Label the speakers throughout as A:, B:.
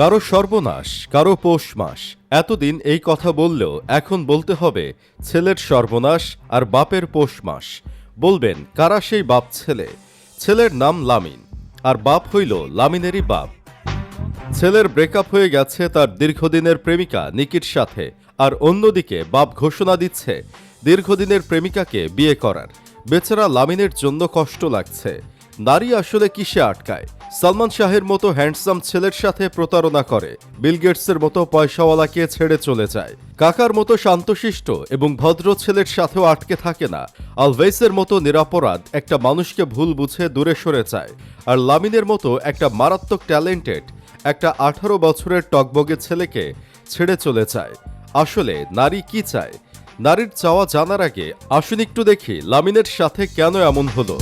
A: কারও সর্বনাশ, কারও পৌষ মাস এতদিন এই কথা বললেও এখন বলতে হবে, ছেলের সর্বনাশ আর বাপের পৌষ মাস বলবেন, কারা সেই বাপ ছেলে? ছেলের নাম লামিন, আর বাপ হইল লামিনেরই বাপ। ছেলের ব্রেকআপ হয়ে গেছে তার দীর্ঘদিনের প্রেমিকা নিকির সাথে, আর অন্যদিকে বাপ ঘোষণা দিচ্ছে, দীর্ঘদিনের প্রেমিকাকে বিয়ে করার। বেচারা লামিনের জন্য কষ্ট লাগছে। নারী আসলে কিসে আটকায়? সালমান শাহের মতো হ্যান্ডসাম ছেলের সাথে প্রতারণা করে। বিল গেটসের মতো পয়সাওয়ালাকে ছেড়ে চলে যায়। কাকার মতো শান্তশিষ্ট এবং ভদ্র ছেলের সাথেও আটকে থাকে না। আলভেসের মতো নিরাপরাধ একটা মানুষকে ভুল বুঝে দূরে সরে যায়। আর লামিনের মতো একটা মারাত্মক ট্যালেন্টেড, একটা আঠারো বছরের টকবগে ছেলেকে ছেড়ে চলে যায়। আসলে নারী কি চায়? নারীর চাওয়া জানার আগে আসুন একটু দেখি লামিনের সাথে কেন এমন হলো।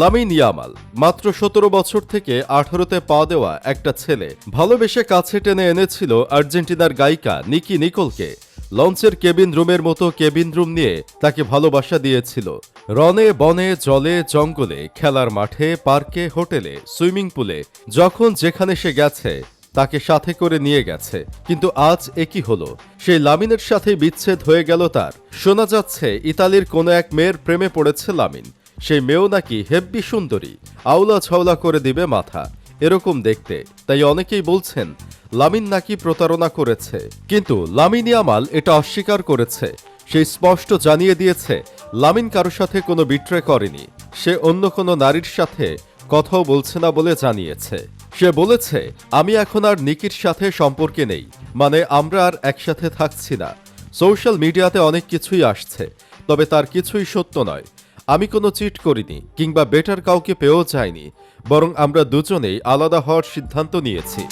A: লামিন ইয়ামাল, মাত্র সতেরো বছর থেকে আঠারোতে পা দেওয়া একটা ছেলে, ভালোবেসে কাছে টেনে এনেছিল আর্জেন্টিনার গায়িকা নিকি নিকোলকে। লঞ্চের কেবিন রুমের মতো কেবিন রুম নিয়ে তাকে ভালোবাসা দিয়েছিল। রনে, বনে, জলে, জঙ্গলে, খেলার মাঠে, পার্কে, হোটেলে, সুইমিং পুলে, যখন যেখানে সে গেছে, তাকে সাথে করে নিয়ে গেছে। কিন্তু আজ একই হলো? সেই লামিনের সাথে বিচ্ছেদ হয়ে গেল তার। শোনা যাচ্ছে, ইতালির কোনো এক মেয়ের প্রেমে পড়েছে লামিন। সেই মেয়েও নাকি হেব্বি সুন্দরী। আউলা ছাউলা করে দিবে মাথা। এরকম দেখতে। তাই অনেকেই বলছেন, লামিন নাকি প্রতারণা করেছে। কিন্তু লামিন ইয়ামাল এটা অস্বীকার করেছে। সেই স্পষ্ট জানিয়ে দিয়েছে, লামিন কারও সাথে কোনো বিট্রে করেনি। সে অন্য কোনো নারীর সাথে কথাও বলছে না বলে জানিয়েছে। সে বলেছে, আমি এখন আর নিকির সাথে সম্পর্কে নেই। মানে আমরা আর একসাথে থাকছি না। সোশ্যাল মিডিয়াতে অনেক কিছুই আসছে। তবে তার কিছুই সত্য নয়। আমি কোনো চিট করিনি, কিংবা বেটার কাউকে পেয়েও যাইনি, বরং আমরা দুজনেই আলাদা হওয়ার সিদ্ধান্ত নিয়েছি।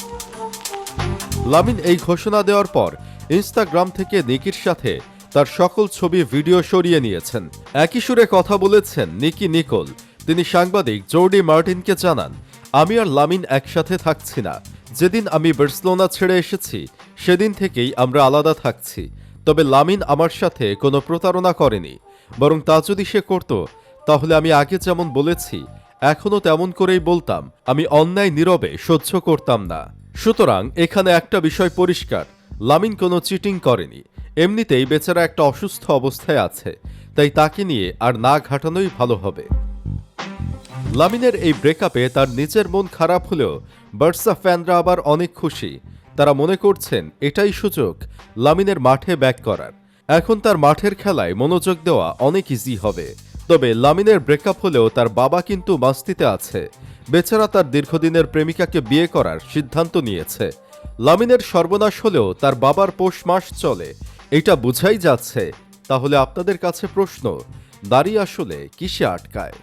A: লামিন এই ঘোষণা দেওয়ার পর ইনস্টাগ্রাম থেকে নিকির সাথে তার সকল ছবি ভিডিও সরিয়ে নিয়েছেন। একই সুরে কথা বলেছেন নিকি নিকোল। তিনি সাংবাদিক জোর্ডি মার্টিনকে জানান, আমি আর লামিন একসাথে থাকছি না। যেদিন আমি বার্সেলোনা ছেড়ে এসেছি, সেদিন থেকেই আমরা আলাদা থাকছি। তবে লামিন আমার সাথে কোনো প্রতারণা করেনি। বরং তা যদি সে করত, তাহলে আমি আগে যেমন বলেছি, এখনও তেমন করেই বলতাম, আমি অন্যায় নীরবে সহ্য করতাম না। সুতরাং এখানে একটা বিষয় পরিষ্কার, লামিন কোনো চিটিং করেনি। এমনিতেই বেচারা একটা অসুস্থ অবস্থায় আছে, তাই তাকে নিয়ে আর না ঘাটানোই ভালো হবে। লামিনের এই ব্রেকআপে তার নিজের মন খারাপ হলেও বার্সা ফ্যানরা আবার অনেক খুশি। তারা মনে করছেন, এটাই সুযোগ, লামিনের মাঠে ব্যাক করার। এখন তার মাঠের খেলায় মনোযোগ দেওয়া অনেক ইজি হবে। তবে লামিনের ব্রেকআপ হলেও তার বাবা কিন্তু মাস্তিতে আছে। বেচারা তার দীর্ঘদিনের প্রেমিকাকে বিয়ে করার সিদ্ধান্ত নিয়েছে। লামিনের সর্বনাশ হলেও তার বাবার পোষ মাস চলে। এটা বুঝাই যাচ্ছে। তাহলে আপনাদের কাছে প্রশ্ন দাঁড়িয়ে আসলে কিসে আটকায়?